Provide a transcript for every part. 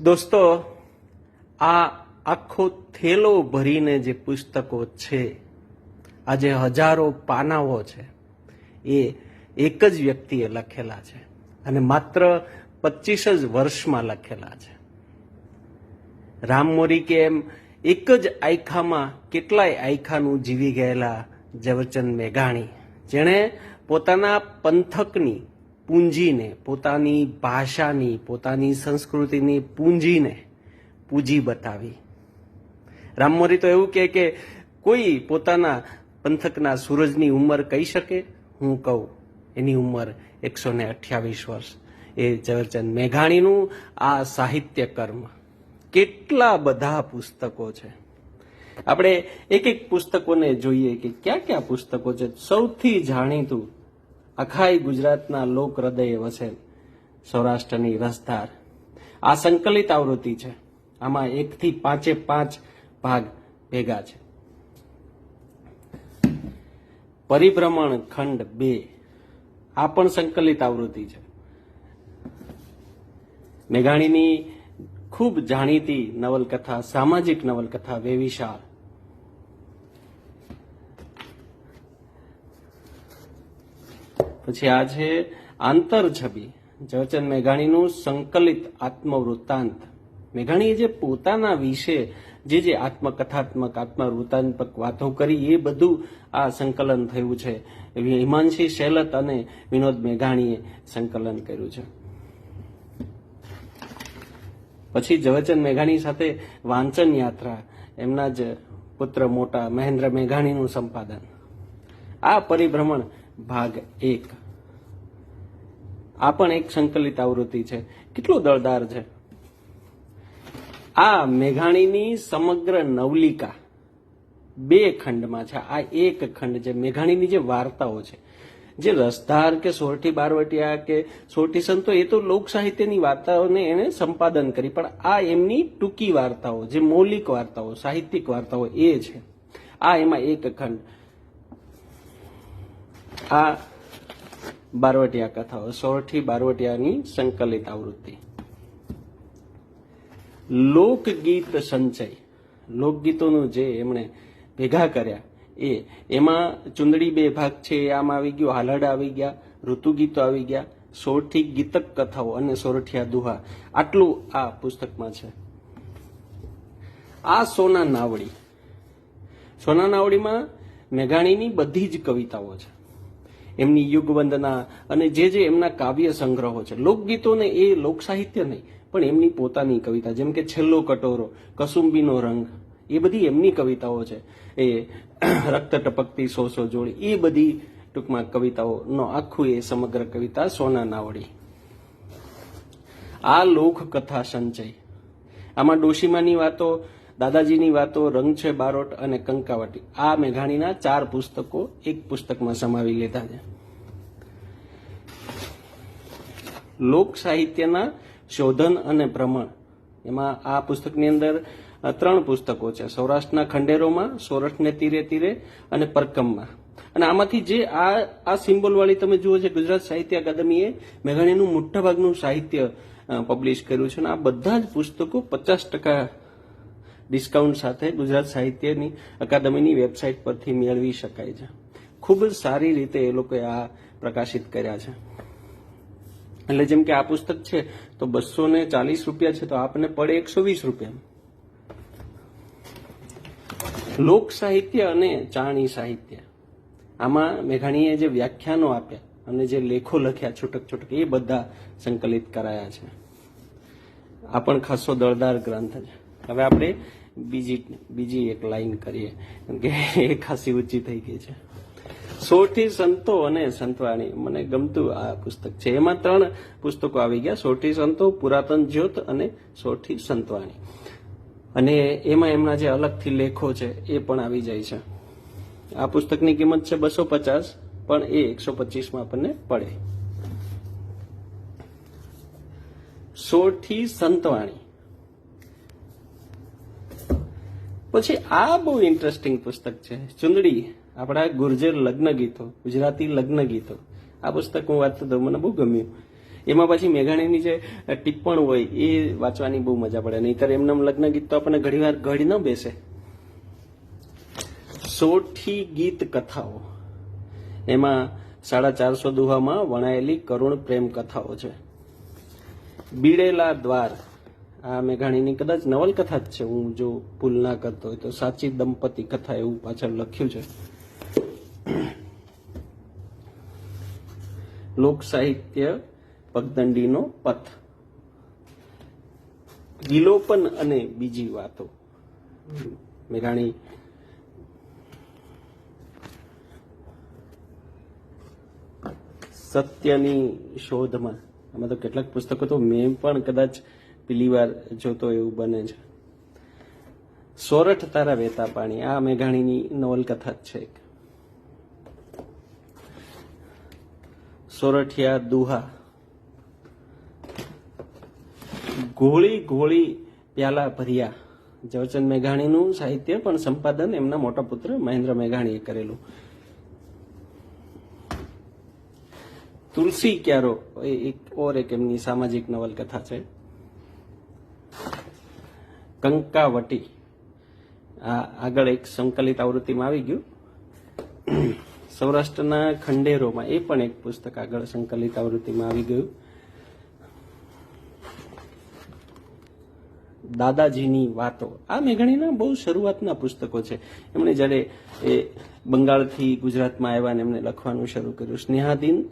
દોસ્તો, આ આખો થેલો ભરીને જે પુસ્તકો છે, આ જે હજારો પાનાઓ છે, એ એક જ વ્યક્તિએ લખેલા છે અને માત્ર પચીસ જ વર્ષમાં લખેલા છે. રામમોરી કે એમ એક જ આયખામાં કેટલાય આયખાનું જીવી ગયેલા ઝવેરચંદ મેઘાણી, જેણે પોતાના પંથકની પૂંજીને, પોતાની ભાષાની, પોતાની સંસ્કૃતિની પૂંજીને પૂજી બતાવી. રામમોરી તો એવું કહે કે કોઈ પોતાના પંથકના સૂરજની ઉંમર કહી શકે? હું કહું, એની ઉંમર એકસો ને અઠ્યાવીસ વર્ષ. એ ઝવેરચંદ મેઘાણીનું આ સાહિત્ય કર્મ કેટલા બધા પુસ્તકો છે. આપણે એક એક પુસ્તકોને જોઈએ કે ક્યાં ક્યાં પુસ્તકો છે. સૌથી જાણીતું અખાઈ ગુજરાતના લોક હૃદયે વસેલ સૌરાષ્ટ્રની રસધાર. આ સંકલિત આવૃત્તિ છે. આમાં એકથી પાંચે પાંચ ભાગ ભેગા છે. પરિભ્રમણ ખંડ બે. આ પણ સંકલિત આવૃત્તિ છે. મેઘાણીની ખૂબ જાણીતી નવલકથા, સામાજિક નવલકથા વેવિશાળ. પછી આ છે આંતર છબી ઝવેરચંદ મેઘાણીનું સંકલિત આત્મવૃત્તાંત. મેઘાણીએ જે પોતાના વિશે જે જે આત્મકથાત્મક, આત્મવૃત્તાંતક વાતો કરી, એ બધું આ સંકલન થયું છે. હિમાંશી શૈલત અને વિનોદ મેઘાણીએ સંકલન કર્યું છે. પછી ઝવેરચંદ મેઘાણી સાથે વાંચન યાત્રા, એમના જ પુત્ર મોટા મહેન્દ્ર મેઘાણીનું સંપાદન. આ પરિભ્રમણ ભાગ એક. આ પણ એક સંકલિત આવૃત્તિ છે. કેટલું દળદાર છે? આ મેઘાણીની સમગ્ર નવલિકા બે ખંડમાં છે. આ એક ખંડ છે. મેઘાણીની જે વાર્તાઓ છે. જે રસધાર કે સોરઠી બારવટિયા કે સોરઠી સંતો, એ તો લોક સાહિત્યની વાર્તાઓને એને સંપાદન કરી. પણ આ એમની ટૂંકી વાર્તાઓ, જે મૌલિક વાર્તાઓ, સાહિત્યિક વાર્તાઓ એ છે. આ એમાં એક ખંડ. આ બારવટિયા કથાઓ સોરઠી બારવટિયાની સંકલિત આવૃત્તિ. લોકગીત સંચય. લોકગીતોનું જે એમણે ભેગા કર્યા, એ એમાં ચુંદડી બે ભાગ છે, આમ આવી ગયો, હાલડ આવી ગયા, ઋતુગીતો આવી ગયા સોરઠી ગીતક કથાઓ અને સોરઠિયા દુહા. આટલું આ પુસ્તકમાં છે. આ સોના નાવડી. સોના નાવડીમાં મેઘાણીની બધી જ કવિતાઓ છે. એમની યુગવંદના અને જે જે એમના કાવ્ય સંગ્રહો છે. લોકગીતોને એ લોકસાહિત્ય નહીં, પણ એમની પોતાની કવિતા, જેમ કે છેલ્લો કટોરો, કસુંબીનો રંગ, એ બધી એમની કવિતાઓ છે. એ રક્ત ટપકતી સો જોડી, એ બધી ટૂંકમાં કવિતાઓનો આખું એ સમગ્ર કવિતા સોના નાવડી. આ લોક કથા સંચય. આમાં ડોશીમાની વાતો દાદાજીની વાતો, રંગ છે બારોટ અને કંકાવટી. આ મેઘાણીના ચાર પુસ્તકો એક પુસ્તકમાં સમાવી લીધા છે. લોક સાહિત્યના શોધન અને ભ્રમણ એમાં આ પુસ્તકની અંદર ત્રણ પુસ્તકો છે. સૌરાષ્ટ્રના ખંડેરોમાં સૌરાષ્ટ્રને તીરે તીરે અને પરકમમાં. અને આમાંથી જે આ આ સિમ્બોલવાળી તમે જુઓ છે, ગુજરાત સાહિત્ય અકાદમીએ મેઘાણીનું મોટાભાગનું સાહિત્ય પબ્લિશ કર્યું છે. અને આ બધા જ પુસ્તકો પચાસ ટકા ડિસ્કાઉન્ટ સાથે ગુજરાત સાહિત્યની અકાદમીની વેબસાઇટ પરથી મેળવી શકાય છે. ખૂબ જ સારી રીતે એ લોકોએ આ પ્રકાશિત કર્યા છે. એટલે જેમ કે આ પુસ્તક છે, તો બસો ને ચાલીસ રૂપિયા છે, તો આપને પડે એકસો વીસ રૂપિયા. લોક સાહિત્ય અને ચાણી સાહિત્ય. આમાં મેઘાણીએ જે વ્યાખ્યાનો આપ્યા અને જે લેખો લખ્યા છૂટક છૂટક, એ બધા સંકલિત કરાયા છે. આ પણ ખાસો દળદાર ગ્રંથ છે. હવે આપણે બીજી બીજી એક લાઈન કરીએ કે એ ખાસી ઊંચી થઈ ગઈ છે. સોઠી સંતો અને સંતવાણી, મને ગમતું આ પુસ્તક છે. એમાં ત્રણ પુસ્તકો આવી ગયા સોઠી સંતો, પુરાતન જ્યોત અને સોઠી સંતવાણી. અને એમાં એમના જે અલગથી લેખો છે, એ પણ આવી જાય છે. આ પુસ્તકની કિંમત છે બસો પચાસ, પણ એ એકસો પચીસમાં આપણને પડે. સોઠી સંતવાણી. પછી આ બહુ ઇન્ટરેસ્ટિંગ પુસ્તક છે. ચુંદડી, આપણા ગુર્જર લગ્ન ગીતો, ગુજરાતી લગ્ન ગીતો. આ પુસ્તક હું વાંચતો હતો, મને બહુ ગમ્યું. એમાં પછી મેઘાણીની જે ટિપ્પણ હોય, એ વાંચવાની બહુ મજા પડે. નહીતર એમને લગ્ન ગીત તો આપણને ઘણીવાર ઘડી ન બેસે. સોઠી ગીત કથાઓ. એમાં સાડા ચારસો દુહામાં વણાયેલી કરુણ પ્રેમ કથાઓ છે. બીડેલા દ્વાર. આ મેઘાણીની કદાચ નવલકથા જ છે. હું જો ભૂલ ના કરતો હોય તો સાચી દંપતી કથા એવું પાછળ લખ્યું છે. લોક સાહિત્ય પગદંડીનો પથ. વિલોપન અને બીજી વાતો. મેઘાણી સત્યની શોધમાં. આમાં તો કેટલાક પુસ્તકો તો મેં પણ કદાચ પેલી વાર જોતો એવું બને છે. સોરઠ તારા વેતા પાણી. આ મેઘાણીની નવલકથા જ છે એક. સોરઠિયા દુહા. ગોળી ગોળી પ્યાલા ભર્યા. ઝવેરચંદ મેઘાણીનું સાહિત્ય પણ સંપાદન એમના મોટા પુત્ર મહેન્દ્ર મેઘાણીએ કરેલું. તુલસી ક્યારો? એ એક ઓર એક એમની સામાજિક નવલકથા છે. કંકાવટી આ આગળ એક સંકલિત આવૃત્તિમાં આવી ગયું. સૌરાષ્ટ્રના ખંડેરોમાં એ પણ એક પુસ્તક આગળ સંકલિત આવૃત્તિમાં આવી ગયું. દાદાજીની વાતો. આ મેઘાણીના બહુ શરૂઆતના પુસ્તકો છે. એમણે જ્યારે એ બંગાળથી ગુજરાતમાં આવ્યા ને એમણે લખવાનું શરૂ કર્યું. સ્નેહાદીન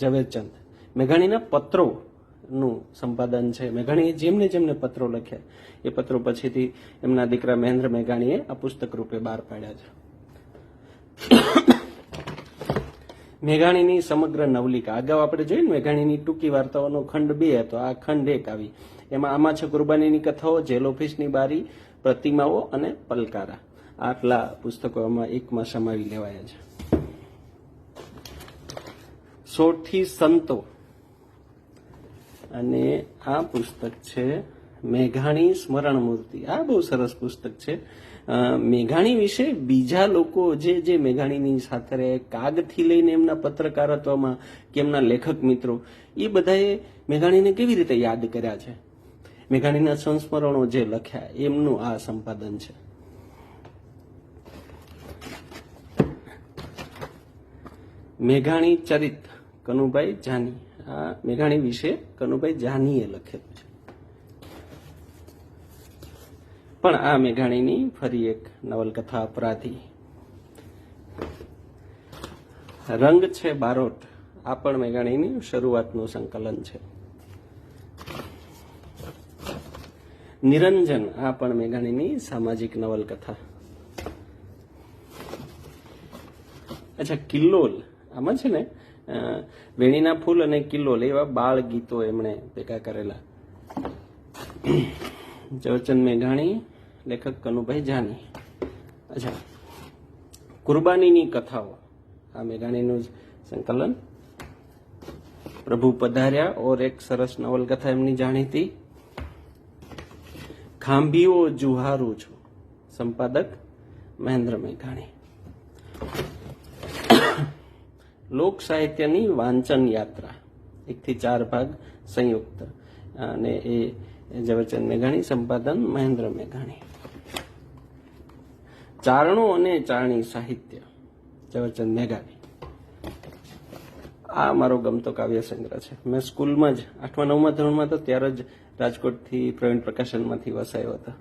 ઝવેરચંદ. મેઘાણીના પત્રો નું સંપાદન છે. મેઘાણીએ જેમને જેમને પત્રો લખ્યા, એ પત્રો પછીથી એમના દીકરા મહેન્દ્ર મેઘાણીએ આ પુસ્તક રૂપે બહાર પાડ્યા છે. મેઘાણીની સમગ્ર નવલિકા. અગાઉ આપણે જોયું ને મેઘાણીની ટૂંકી વાર્તાઓનો ખંડ બે હતો. આ ખંડ એક આવી. એમાં આમાં છે કુરબાનીની કથાઓ, જેલ ઓફિસની બારી, પ્રતિમાઓ અને પલકારા. આટલા પુસ્તકો આમાં એકમાં સમાવી લેવાયા છે. સોથી સંતો અને આ પુસ્તક છે મેઘાણી સ્મરણ મૂર્તિ આ બહુ સરસ પુસ્તક છે. મેઘાણી વિશે બીજા લોકો જે જે મેઘાણીની સાથે કાગથી લઈને એમના પત્રકારત્વમાં કે એમના લેખક મિત્રો, એ બધાએ મેઘાણીને કેવી રીતે યાદ કર્યા છે? મેઘાણીના સંસ્મરણો જે લખ્યા, એમનું આ સંપાદન છે. મેઘાણી ચરિત, કનુભાઈ જાની. આ મેઘાણી વિશે કનુભાઈ જાનીએ લખેલું છે. પણ આ મેઘાણીની ફરી એક નવલકથા અપરાધી. રંગ છે બારોટ, આ પણ મેઘાણીની શરૂઆતનું સંકલન છે. નિરંજન, આ પણ મેઘાણીની સામાજિક નવલકથા. અચ્છા, કિલ્લોલ, આમાં છે ને વેણીના ફૂલ અને કિલ્લો લેવા બાળ ગીતો એમણે ભેગા કરેલા. ઝવેરચંદ મેઘાણી, લેખક કનુભાઈ જાની. અચ્છા. કુરબાનીની કથાઓ. આ મેઘાણીનું જ સંકલન. પ્રભુ પધાર્યા, ઓર એક સરસ નવલકથા એમની જાણીતી. ખાંભીઓ જુહારું છું. સંપાદક મહેન્દ્ર મેઘાણી. લોક સાહિત્યની વાંચન યાત્રા. એકથી ચાર ભાગ સંયુક્ત. અને એ ઝવેરચંદ મેઘાણી, સંપાદન મહેન્દ્ર મેઘાણી. ચારણો અને ચારણી સાહિત્ય. ઝવેરચંદ મેઘાણી. આ મારો ગમતો કાવ્ય સંગ્રહ છે. મેં સ્કૂલમાં જ આઠમા, નવમા ધોરણમાં તો ત્યારે જ રાજકોટથી પ્રવીણ પ્રકાશનમાંથી વસાયો હતો.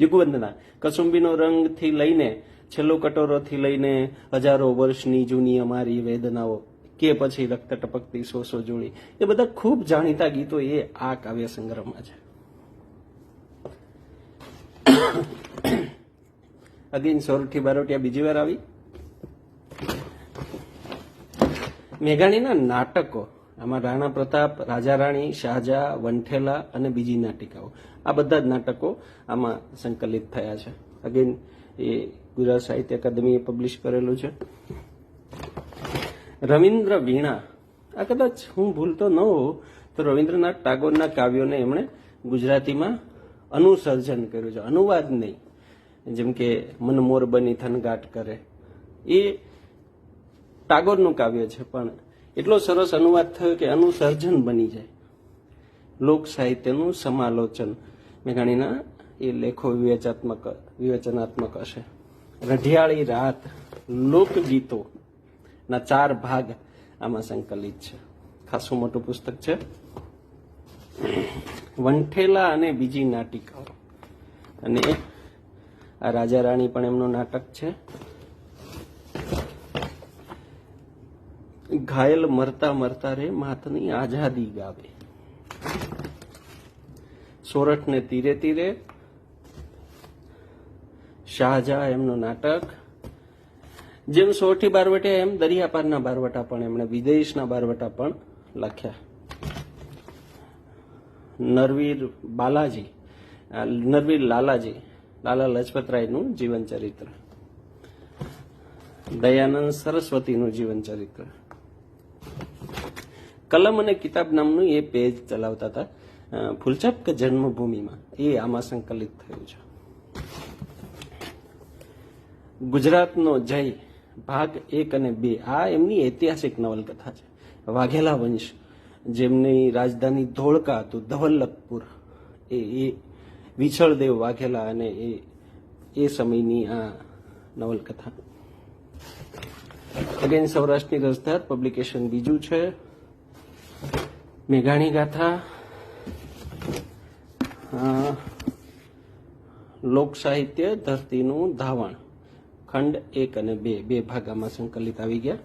યુગવંદના. કસુંબીનો રંગથી લઈને છેલ્લો કટોરોથી લઈને હજારો વર્ષની જૂની અમારી વેદનાઓ કે પછી રક્ત ટપકતી સોસો જોડી, એ બધા ખૂબ જાણીતા ગીતો એ આ કાવ્ય સંગ્રહમાં છે. અગેન સોરઠી બારોટિયા બીજી વાર આવી. મેઘાણીના નાટકો, આમાં રાણા પ્રતાપ, રાજા રાણી, શાહજા, વંઠેલા અને બીજી નાટિકાઓ, આ બધા જ નાટકો આમાં સંકલિત થયા છે. અગેન એ ગુજરાત સાહિત્ય અકાદમીએ પબ્લિશ કરેલું છે. રવિન્દ્ર વીણા, આ કદાચ હું ભૂલતો ન હોઉં, તો રવિન્દ્રનાથ ટાગોરના કાવ્યોને એમણે ગુજરાતીમાં અનુસર્જન કર્યું છે. અનુવાદ નહીં, જેમ કે મનમોર બની થનગાટ કરે. એ ટાગોરનું કાવ્ય છે, પણ એટલો સરસ અનુવાદ થયો કે અનુસર્જન બની જાય. લોક સાહિત્યનું સમાલોચન. મેઘાણીના એ લેખો વિવેચાત્મક, વિવેચનાત્મક હશે. રઢિયાળી રાત, લોકગીતો, ના ચાર ભાગ આમાં સંકલિત છે. ખાસું મોટું પુસ્તક છે? વંઠેલા અને બીજી નાટિકાઓ. અને આ રાજા રાણી પણ એમનું નાટક છે. ઘાયલ મરતા મરતા રે માતની આઝાદી ગાવે. સોરઠને તીરે તીરે શાહજહાં એમનું નાટક. જેમ સોરઠી બારવટિયા એમ, દરિયાપારના બારવટા પણ એમણે વિદેશના બારવટા પણ લખ્યા. નરવીર બાલાજી નરવીર લાલાજી, લાલા લજપતરાયનું જીવન ચરિત્ર દયાનંદ સરસ્વતીનું જીવન ચરિત્ર કલમ અને કિતાબ નામનું એ પેજ ચલાવતા હતા ફૂલચપ કે જન્મભૂમિમાં. એ આમાં સંકલિત થયું છે. ગુજરાતનો જય ભાગ એક અને બે. આ એમની ઐતિહાસિક નવલકથા છે. વાઘેલા વંશ, જેમની રાજધાની ધોળકા હતું ધવલ્લભપુર એ એ વિછળદેવ વાઘેલા અને એ એ સમયની આ નવલકથા. અગેન સૌરાષ્ટ્રની રસધાર પબ્લિકેશન બીજું છે. મેઘાણી ગાથા. લોક સાહિત્ય ધરતીનું ધાવણ. ખંડ એક અને બે બે ભાગામાં સંકલિત આવી ગયા.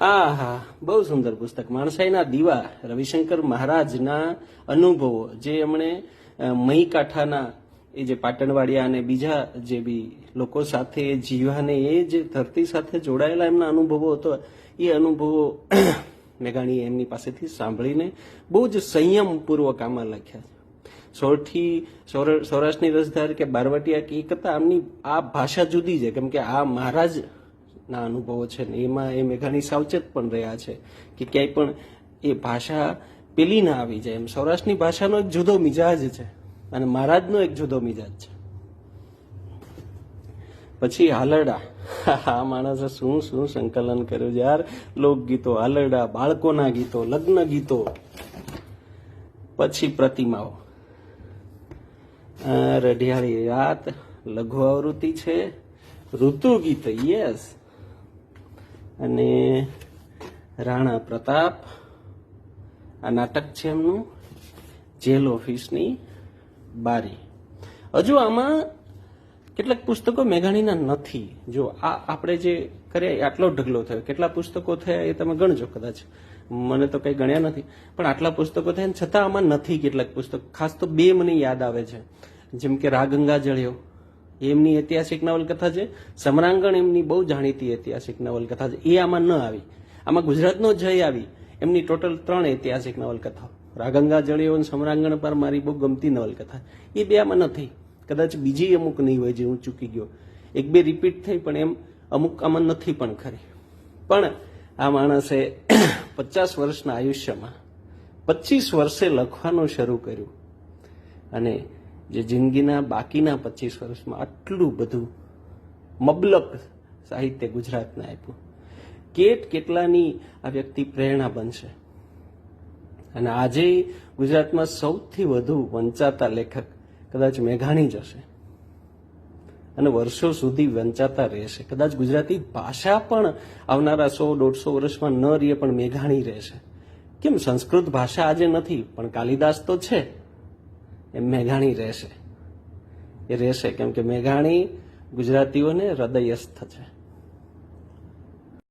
આ બહુ સુંદર પુસ્તક. માણસાઈના દીવા, રવિશંકર મહારાજના અનુભવો, જે એમણે મહી કાંઠાના એ જે પાટણવાડિયા અને બીજા જે બી લોકો સાથે જીવાને એ જે ધરતી સાથે જોડાયેલા એમના અનુભવો હતો. એ અનુભવો મેઘાણીએ એમની પાસેથી સાંભળીને બહુ જ સંયમપૂર્વક આમાં લખ્યા છે. સૌથી સૌરા- સૌરાષ્ટ્રની રસધાર કે બારવટિયા કે એ કરતાં આમની આ ભાષા જુદી છે. કેમ કે આ મહારાજ ના અનુભવો છે ને એમાં એ મેઘાણી સાવચેત પણ રહ્યા છે કે ક્યાંય પણ એ ભાષા પેલી ના આવી જાય. એમ સૌરાષ્ટ્રની ભાષાનો એક જુદો મિજાજ છે અને મહારાજનો એક જુદો મિજાજ છે. પછી હાલરડા. આ માણસે શું શું સંકલન કર્યું યાર? લોકગીતો, હાલરડા, બાળકોના ગીતો, લગ્ન ગીતો. પછી પ્રતિમાઓ. રઢિયાળી રાત લઘુ આવૃત્તિ છે. ઋતુ ગીત યસ અને રાણા પ્રતાપ. આ નાટક છે એમનું, જેલ ઓફિસની બારી. હજુ આમાં કેટલાક પુસ્તકો મેઘાણીના નથી. જો આ આપણે જે કર્યા આટલો ઢગલો થયો. કેટલા પુસ્તકો થયા એ તમે ગણજો કદાચ. મને તો કઈ ગણ્યા નથી. પણ આટલા પુસ્તકો થયા છતાં આમાં નથી કેટલાક પુસ્તકો. ખાસ તો બે મને યાદ આવે છે. જેમ કે રાગંગા જળ્યો એમની ઐતિહાસિક નવલકથા છે. સમરાંગણ એમની બહુ જાણીતી ઐતિહાસિક નવલકથા છે. એ આમાં ન આવી. આમાં ગુજરાતનો જય આવી. એમની ટોટલ ત્રણ ઐતિહાસિક નવલકથાઓ. રાગંગા જળિયો અને સમરાંગણ પર મારી બહુ ગમતી નવલકથા. એ બે આમાં નથી. કદાચ બીજી અમુક નહીં હોય જે હું ચૂકી ગયો. એક બે રિપીટ થઈ પણ એમ અમુક આમાં નથી પણ ખરી. પણ આ માણસે પચાસ વર્ષના આયુષ્યમાં પચીસ વર્ષે લખવાનું શરૂ કર્યું. અને જે જિંદગીના બાકીના પચીસ વર્ષમાં આટલું બધું મબલક સાહિત્ય ગુજરાતને આપ્યું. કેટ કેટલાની આ વ્યક્તિ પ્રેરણા બનશે? અને આજે ગુજરાતમાં સૌથી વધુ વંચાતા લેખક કદાચ મેઘાણી જ હશે. અને વર્ષો સુધી વંચાતા રહેશે. કદાચ ગુજરાતી ભાષા પણ આવનારા સો, દોઢસો વર્ષમાં ન રહે પણ મેઘાણી રહેશે. કેમ સંસ્કૃત ભાષા આજે નથી, પણ કાલિદાસ તો છે. એમ મેઘાણી રહેશે. એ રહેશે કેમ કે મેઘાણી ગુજરાતીઓને હૃદયસ્થ છે.